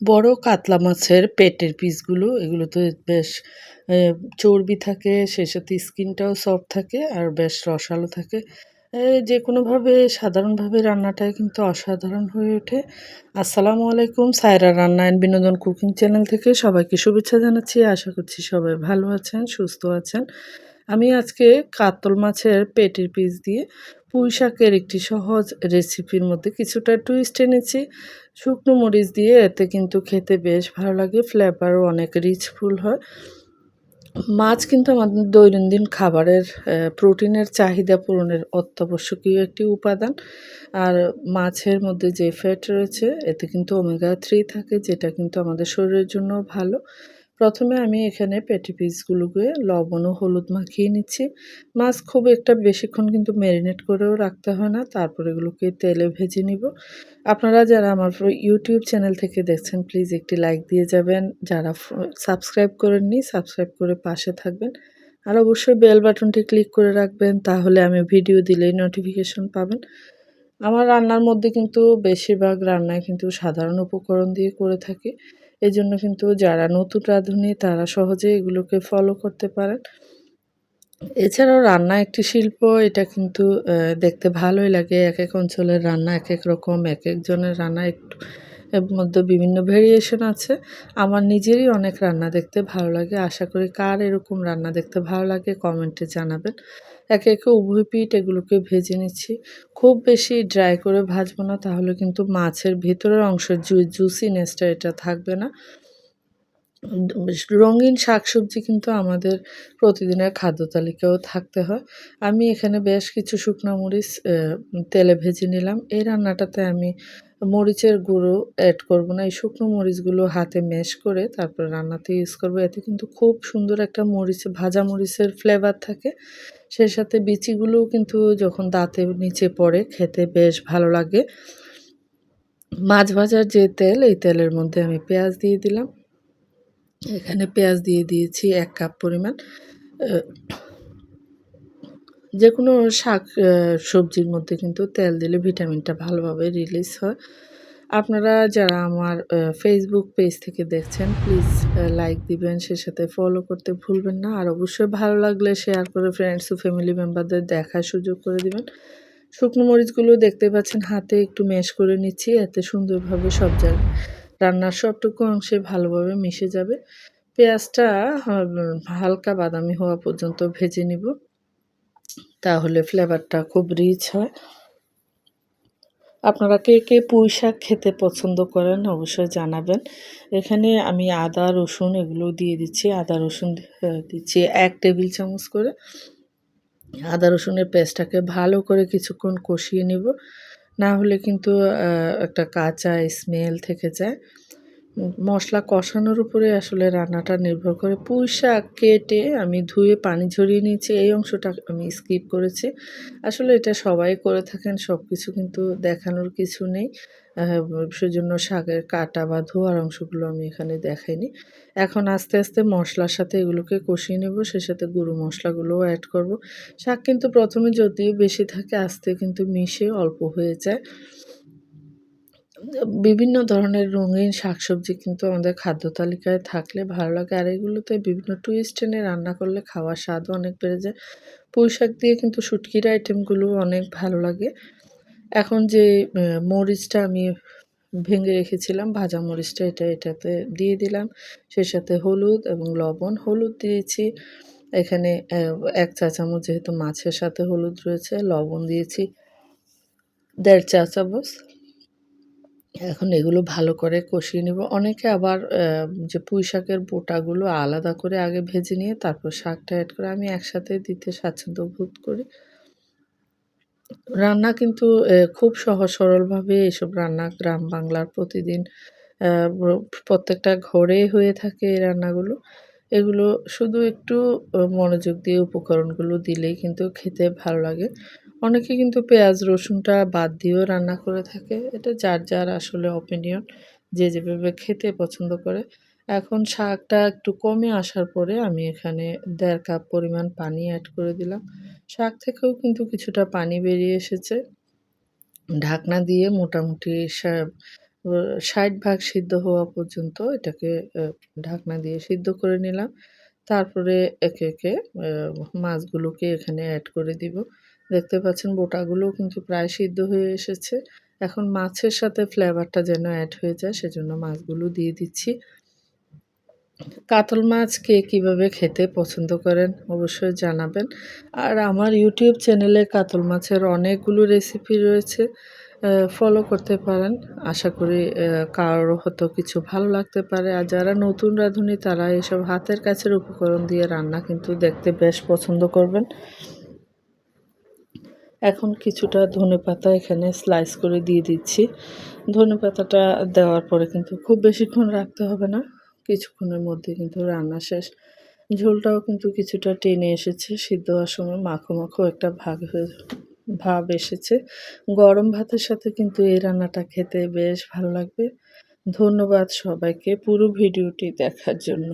বড় কাতলা মাছের পেটের পিসগুলো, এগুলো তো বেশ চর্বি থাকে সেই সাথে স্কিনটাও সফট থাকে আর বেশ রসালো থাকে। যে কোনোভাবে সাধারণভাবে রান্নাটাই কিন্তু অসাধারণ হয়ে ওঠে। আসসালামু আলাইকুম, সায়রা রান্না অ্যান্ড বিনোদন কুকিং চ্যানেল থেকে সবাইকে শুভেচ্ছা জানাচ্ছি। আশা করছি সবাই ভালো আছেন, সুস্থ আছেন। আমি আজকে কাতল মাছের পেটের পিস দিয়ে পুঁই শাকের একটি সহজ রেসিপির মধ্যে কিছুটা টুইস্ট এনেছি। শুকনো মরিচ দিয়ে এতে কিন্তু খেতে বেশ ভালো লাগে ফ্লেভারও অনেক রিচফুল হয়। মাছ কিন্তু আমাদের দৈনন্দিন খাবারের প্রোটিনের চাহিদা পূরণের অত্যাবশ্যকীয় একটি উপাদান। আর মাছের মধ্যে যে ফ্যাট রয়েছে, এতে কিন্তু ওমেগা থ্রি থাকে, যেটা কিন্তু আমাদের শরীরের জন্য ভালো। প্রথমে আমি এখানে পেটি পিসগুলোকে লবণ ও হলুদ মাখিয়ে নিচ্ছি। মাছ খুব একটা বেশিক্ষণ কিন্তু ম্যারিনেট করেও রাখতে হয় না, তারপর এগুলোকে তেলে ভেজে নিব। আপনারা যারা আমার ইউটিউব চ্যানেল থেকে দেখছেন প্লিজ একটি লাইক দিয়ে যাবেন। যারা সাবস্ক্রাইব করেননি সাবস্ক্রাইব করে পাশে থাকবেন। আর অবশ্যই বেল বাটনটি ক্লিক করে রাখবেন, তাহলে আমি ভিডিও দিলেই নোটিফিকেশন পাবেন। আমার রান্নার মধ্যে কিন্তু বেশিরভাগ রান্নায় কিন্তু সাধারণ উপকরণ দিয়ে করে থাকি। এই জন্য কিন্তু যারা নতুন রাঁধুনি, তারা সহজে এগুলোকে ফলো করতে পারেন। এছাড়াও রান্না একটি শিল্প, এটা কিন্তু দেখতে ভালোই লাগে। এক এক অঞ্চলের রান্না এক এক রকম, এক একজনের রান্না একটু, এর মধ্যে বিভিন্ন ভেরিয়েশন আছে। আমার নিজেরই অনেক রান্না দেখতে ভালো লাগে। আশা করি কার এরকম রান্না দেখতে ভালো লাগে কমেন্টে জানাবেন। একে একে উভয় পিঠ এগুলোকে ভেজে নিচ্ছি। খুব বেশি ড্রাই করে ভাজবো না, তাহলে কিন্তু মাছের ভেতরের অংশের জুসিনেসটা এটা থাকবে না। রঙিন শাকসবজি কিন্তু আমাদের প্রতিদিনের খাদ্য তালিকাও থাকতে হয়। আমি এখানে বেশ কিছু শুকনো মরিচ তেলে ভেজে নিলাম। এই রান্নাটাতে আমি মরিচের গুঁড়ো অ্যাড করব না। এই শুকনো মরিচগুলো হাতে ম্যাশ করে তারপর রান্নাতে ইউজ করব। এতে কিন্তু খুব সুন্দর একটা মরিচ, ভাজা মরিচের ফ্লেভার থাকে। সেই সাথে বিচিগুলোও কিন্তু যখন দাঁতে নিচে পড়ে, খেতে বেশ ভালো লাগে। মাছ ভাজার যে তেল, এই তেলের মধ্যে আমি পেঁয়াজ দিয়ে দিলাম। এখানে পেঁয়াজ দিয়ে দিয়েছি এক কাপ পরিমাণ। যে কোনো শাক সবজির মধ্যে কিন্তু তেল দিলে ভিটামিনটা ভালোভাবে রিলিজ হয়। আপনারা যারা আমার ফেসবুক পেজ থেকে দেখছেন প্লিজ লাইক দিবেন, সে সাথে ফলো করতে ভুলবেন না। আর অবশ্যই ভালো লাগলে শেয়ার করে ফ্রেন্ডস ও ফ্যামিলি মেম্বারদের দেখার সুযোগ করে দিবেন। শুকনো মরিচগুলো দেখতে পাচ্ছেন, হাতে একটু ম্যাশ করে নিচ্ছি, এতে সুন্দরভাবে সব জায়গায় রান্নার সবটুকু অংশে ভালোভাবে মিশে যাবে। পেঁয়াজটা হালকা বাদামি হওয়া পর্যন্ত ভেজে নিব। তাহলে ফ্লেভারটা খুব রিচ হয়। আপনারা কে কে পুঁই শাক খেতে পছন্দ করেন অবশ্যই জানাবেন। এখানে আমি আদা, রসুন এগুলো দিয়ে দিচ্ছি। আদা, রসুন দিচ্ছি এক টেবিল চামচ করে। আদা, রসুনের পেস্টটাকে ভালো করে কিছুক্ষণ কষিয়ে নিব। না হলে কিন্তু একটা কাঁচা স্মেল থেকে যায়। মশলা কষানোর উপরে আসলে রান্নাটা নির্ভর করে। পুঁই শাক কেটে আমি ধুয়ে পানি ঝরিয়ে নিয়েছি, এই অংশটা আমি স্কিপ করেছি। আসলে এটা সবাই করে থাকেন সব কিছু কিন্তু দেখানোর কিছু নেই। সেজন্য শাকের কাটা বা ধোয়ার অংশগুলো আমি এখানে দেখাইনি। এখন আস্তে আস্তে মশলার সাথে এগুলোকে কষিয়ে নেব সে সাথে গুঁড়ো মশলাগুলোও অ্যাড করব। শাক কিন্তু প্রথমে যদিও বেশি থাকে, আস্তে কিন্তু মিশে অল্প হয়ে যায়। বিভিন্ন ধরনের রঙিন শাকসবজি কিন্তু আমাদের খাদ্য তালিকায় থাকলে ভালো লাগে। আর এগুলোতে বিভিন্ন টুইস্ট এনে রান্না করলে খাওয়ার স্বাদও অনেক বেড়ে যায়। পুঁই শাক দিয়ে কিন্তু শুটকির আইটেমগুলো অনেক ভালো লাগে। এখন যে মরিচটা আমি ভেঙে রেখেছিলাম, ভাজা মরিচটা এটা এটাতে দিয়ে দিলাম। সেই সাথে হলুদ এবং লবণ হলুদ দিয়েছি। এখানে এক চা চামচ যেহেতু মাছের সাথে হলুদ রয়েছে, লবণ দিয়েছি দেড় চা চামচ। এখন এগুলো ভালো করে কষিয়ে নেব। অনেকে আবার যে পুঁই শাকের বোটাগুলো আলাদা করে আগে ভেজে নিয়ে তারপর শাকটা অ্যাড করে আমি একসাথে দিতে স্বাচ্ছন্দ্য বোধ করি। রান্না কিন্তু খুব সহজ সরলভাবে এসব রান্না গ্রাম বাংলার প্রতিদিন প্রত্যেকটা ঘরে হয়ে থাকে এই রান্নাগুলো। এগুলো শুধু একটু মনোযোগ দিয়ে উপকরণগুলো দিলেই কিন্তু খেতে ভালো লাগে। অনেকে কিন্তু পেঁয়াজ, রসুনটা বাদ দিয়েও রান্না করে থাকে। এটা যার যার আসলে অপিনিয়ন যে যেভাবে খেতে পছন্দ করে। এখন শাকটা একটু কমে আসার পরে আমি এখানে দেড় কাপ পরিমাণ পানি অ্যাড করে দিলাম। শাক থেকেও কিন্তু কিছুটা পানি বেরিয়ে এসেছে। ঢাকনা দিয়ে মোটামুটি ষাট ভাগ সিদ্ধ হওয়া পর্যন্ত এটাকে ঢাকনা দিয়ে সিদ্ধ করে নিলাম। তারপরে একে একে মাছগুলোকে এখানে অ্যাড করে দিব। দেখতে পাচ্ছেন বোটাগুলো কিন্তু প্রায় সিদ্ধ হয়ে এসেছে। এখন মাছের সাথে ফ্লেভারটা যেন অ্যাড হয়ে যায়, সেজন্য মাছগুলো দিয়ে দিচ্ছি। কাতল মাছ কে কীভাবে খেতে পছন্দ করেন অবশ্যই জানাবেন। আর আমার ইউটিউব চ্যানেলে কাতল মাছের অনেকগুলো রেসিপি রয়েছে। ফলো করতে পারেন। আশা করি কারোর হয়তো কিছু ভালো লাগতে পারে। আর যারা নতুন রাঁধুনি, তারা এসব হাতের কাছের উপকরণ দিয়ে রান্না কিন্তু দেখতে বেশ পছন্দ করবেন। এখন কিছুটা ধনে পাতা এখানে স্লাইস করে দিয়ে দিচ্ছি। ধনে পাতাটা দেওয়ার পরে কিন্তু খুব বেশিক্ষণ রাখতে হবে না। কিছুক্ষণের মধ্যে কিন্তু রান্না শেষ। ঝোলটাও কিন্তু কিছুটা টেনে এসেছে। সিদ্ধ হওয়ার সময় মাখো মাখো একটা ভাগ হয়ে ভাব এসেছে। গরম ভাতের সাথে কিন্তু এই রান্নাটা খেতে বেশ ভালো লাগবে। ধন্যবাদ সবাইকে পুরো ভিডিওটি দেখার জন্য।